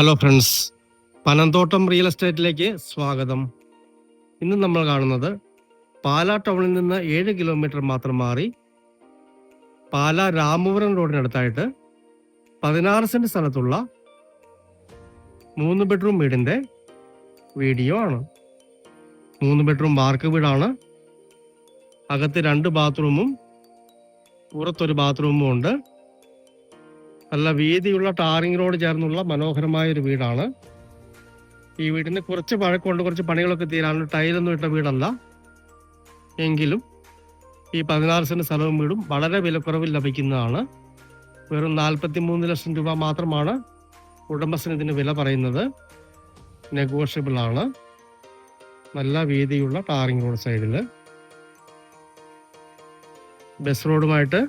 Hello friends Panamthottam real എസ്റ്റേറ്റിലേക്ക് സ്വാഗതം. ഇന്ന് നമ്മൾ കാണുന്നത് പാലാ ടൗണിൽ നിന്ന് ഏഴ് കിലോമീറ്റർ മാത്രം മാറി പാലാ രാമപുരം റോഡിനടുത്തായിട്ട് പതിനാറ് സെന്റ് സ്ഥലത്തുള്ള മൂന്ന് ബെഡ്റൂം വീടിന്റെ വീഡിയോ ആണ്. മൂന്ന് ബെഡ്റൂം വാർക്ക് വീടാണ്. അകത്ത് രണ്ട് ബാത്റൂമും പുറത്തൊരു ബാത്റൂമും ഉണ്ട്. നല്ല വീതിയുള്ള ടാറിംഗ് റോഡ് ചേർന്നുള്ള മനോഹരമായ ഒരു വീടാണ്. ഈ വീടിന് കുറച്ച് പഴക്കമുണ്ട് കുറച്ച് പണികളൊക്കെ തീരാനുള്ള ടൈലൊന്നും ഇട്ട വീടല്ല. എങ്കിലും ഈ പതിനാറ് സെന്റ് സ്ഥലവും വീടും വളരെ വിലക്കുറവിൽ ലഭിക്കുന്നതാണ്. വെറും നാൽപ്പത്തി മൂന്ന് ലക്ഷം രൂപ മാത്രമാണ് ഉടമസ്ഥന് ഇതിന് വില പറയുന്നത്. നെഗോഷ്യബിൾ ആണ്. നല്ല വീതിയുള്ള ടാറിംഗ് റോഡ് സൈഡിൽ ബസ് റോഡുമായിട്ട്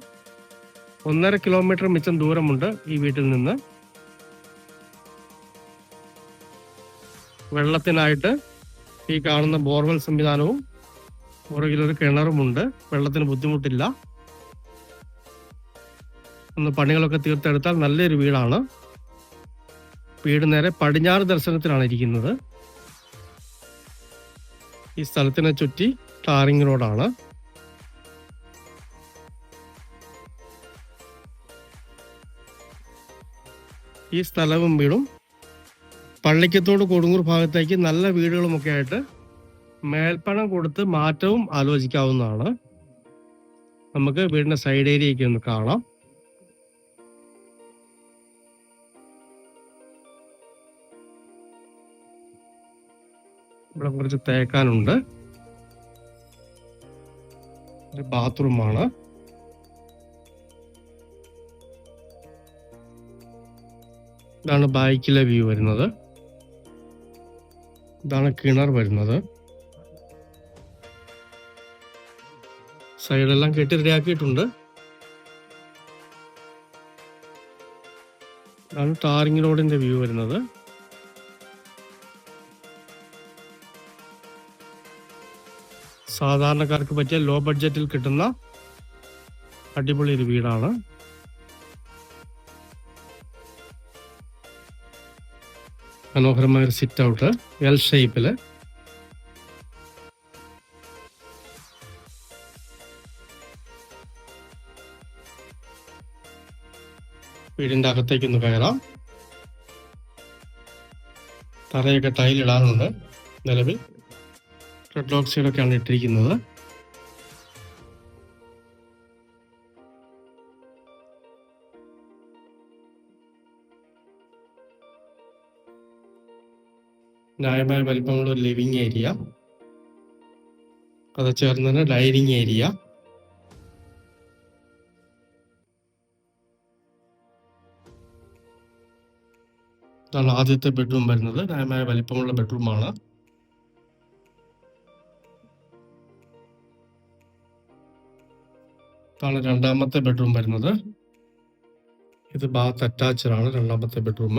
ഒന്നര കിലോമീറ്റർ മിച്ചം ദൂരമുണ്ട് ഈ വീട്ടിൽ നിന്ന്. വെള്ളത്തിനായിട്ട് ഈ കാണുന്ന ബോർവെൽ സംവിധാനവും പുറകിലൊരു കിണറുമുണ്ട്. വെള്ളത്തിന് ബുദ്ധിമുട്ടില്ല. ഒന്ന് പണികളൊക്കെ തീർത്തെടുത്താൽ നല്ലൊരു വീടാണ്. വീട് നേരെ പടിഞ്ഞാറ് ദർശനത്തിലാണ് ഇരിക്കുന്നത്. ഈ സ്ഥലത്തിനെ ചുറ്റി ടാറിംഗ് റോഡാണ്. ഈ സ്ഥലവും വീടും പള്ളിക്കത്തോട് കൊടുങ്ങൂർ ഭാഗത്തേക്ക് നല്ല വീടുകളുമൊക്കെ ആയിട്ട് മേൽപ്പണം കൊടുത്ത് മാറ്റവും ആലോചിക്കാവുന്നതാണ്. നമുക്ക് വീടിന്റെ സൈഡ് ഏരിയയൊക്കെ ഒന്ന് കാണാം. ഇവിടെ കുറച്ച് തേക്കാനുണ്ട്. ബാത്റൂമാണ്. ഇതാണ് ബാക്കിലെ വ്യൂ വരുന്നത്. ഇതാണ് കിണർ വരുന്നത്. സൈഡെല്ലാം കെട്ടി റെഡിയാക്കിയിട്ടുണ്ട് ഇതാണ് ടാറിംഗ് റോഡിന്റെ വ്യൂ വരുന്നത്. സാധാരണക്കാർക്ക് പറ്റിയ ലോ ബഡ്ജറ്റിൽ കിട്ടുന്ന അടിപൊളി ഒരു വീടാണ്. മനോഹരമായ ഒരു സിറ്റ് ഔട്ട് എൽ ഷേപ്പിൽ വീടിന്റെ അകത്തേക്ക് ഒന്ന് കയറാം. തറയൊക്കെ ടൈലിടാനുണ്ട് നിലവിൽ. റെഡ് ലോക്സൈഡൊക്കെയാണ് ഇട്ടിരിക്കുന്നത്. ന്യായമായ വലിപ്പമുള്ള ഒരു ലിവിങ് ഏരിയ അത് ചേർന്ന് തന്നെ ഡൈനിങ് ഏരിയ ഇതാണ് ആദ്യത്തെ ബെഡ്റൂം വരുന്നത്. ന്യായമായ വലിപ്പമുള്ള ബെഡ്റൂമാണ് ഇതാണ് രണ്ടാമത്തെ ബെഡ്റൂം വരുന്നത്. ഇത് ബാത്ത് അറ്റാച്ച്ഡ് ആണ് രണ്ടാമത്തെ ബെഡ്റൂം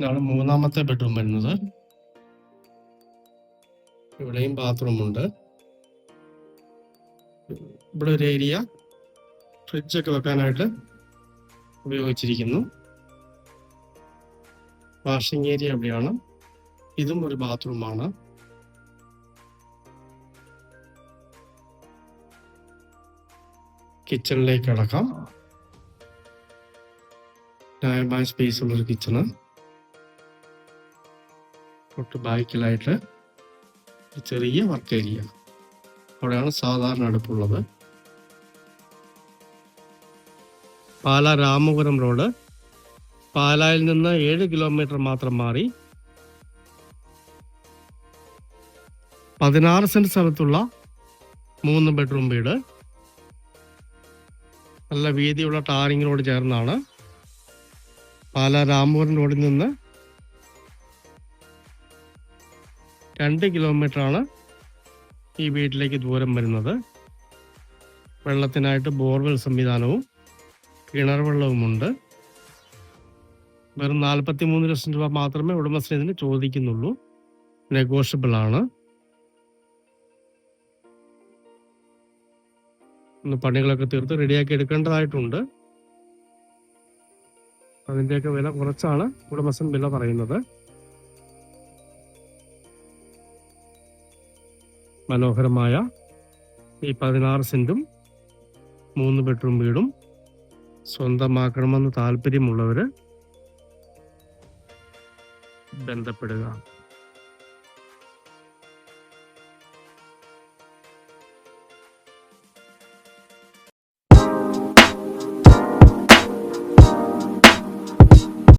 ഇതാണ് മൂന്നാമത്തെ ബെഡ്റൂം വരുന്നത്. ഇവിടെയും ബാത്റൂം ഉണ്ട്. ഇവിടെ ഒരു ഏരിയ ഫ്രിഡ്ജൊക്കെ വെക്കാനായിട്ട് ഉപയോഗിച്ചിരിക്കുന്നു. വാഷിംഗ് ഏരിയ എവിടെയാണ് ഇതും ഒരു ബാത്റൂമാണ് കിച്ചണിലേക്ക് അടക്കാം ന്യായമായ സ്പേസ് ഉള്ളൊരു കിച്ചണ് തൊട്ട് ബാക്കിലായിട്ട് ചെറിയ വർക്ക് ഏരിയ. അവിടെയാണ് സാധാരണ അടുപ്പുള്ളത്. പാല രാമപുരം റോഡ്. പാലായിൽ നിന്ന് ഏഴ് കിലോമീറ്റർ മാത്രം മാറി. പതിനാറ് സെന്റ് സ്ഥലത്തുള്ള മൂന്ന് ബെഡ്റൂം വീട്. നല്ല വീതിയുള്ള റോഡ് ചേർന്നാണ് പാല രാമപുരം റോഡിൽ നിന്ന് രണ്ട് കിലോമീറ്റർ ആണ് ഈ വീട്ടിലേക്ക് ദൂരം വരുന്നത്. വെള്ളത്തിനായിട്ട് ബോർവെൽ സംവിധാനവും കിണർ വെള്ളവുമുണ്ട്. വെറും നാൽപ്പത്തി മൂന്ന് ലക്ഷം രൂപ മാത്രമേ ഉടമസ്ഥൻ ഇതിന് ചോദിക്കുന്നുള്ളൂ. നെഗോഷ്യബിൾ ആണ്. ഒന്ന് പണികളൊക്കെ തീർത്ത് റെഡിയാക്കി എടുക്കേണ്ടതായിട്ടുണ്ട്. അതിന്റെയൊക്കെ വില കുറച്ചാണ് ഉടമസ്ഥൻ വില പറയുന്നത്. മനോഹരമായ ഈ പതിനാറ് സെന്റും മൂന്ന് ബെഡ്റൂം വീടും സ്വന്തമാക്കണമെന്ന് താല്പര്യമുള്ളവർ ബന്ധപ്പെടുക.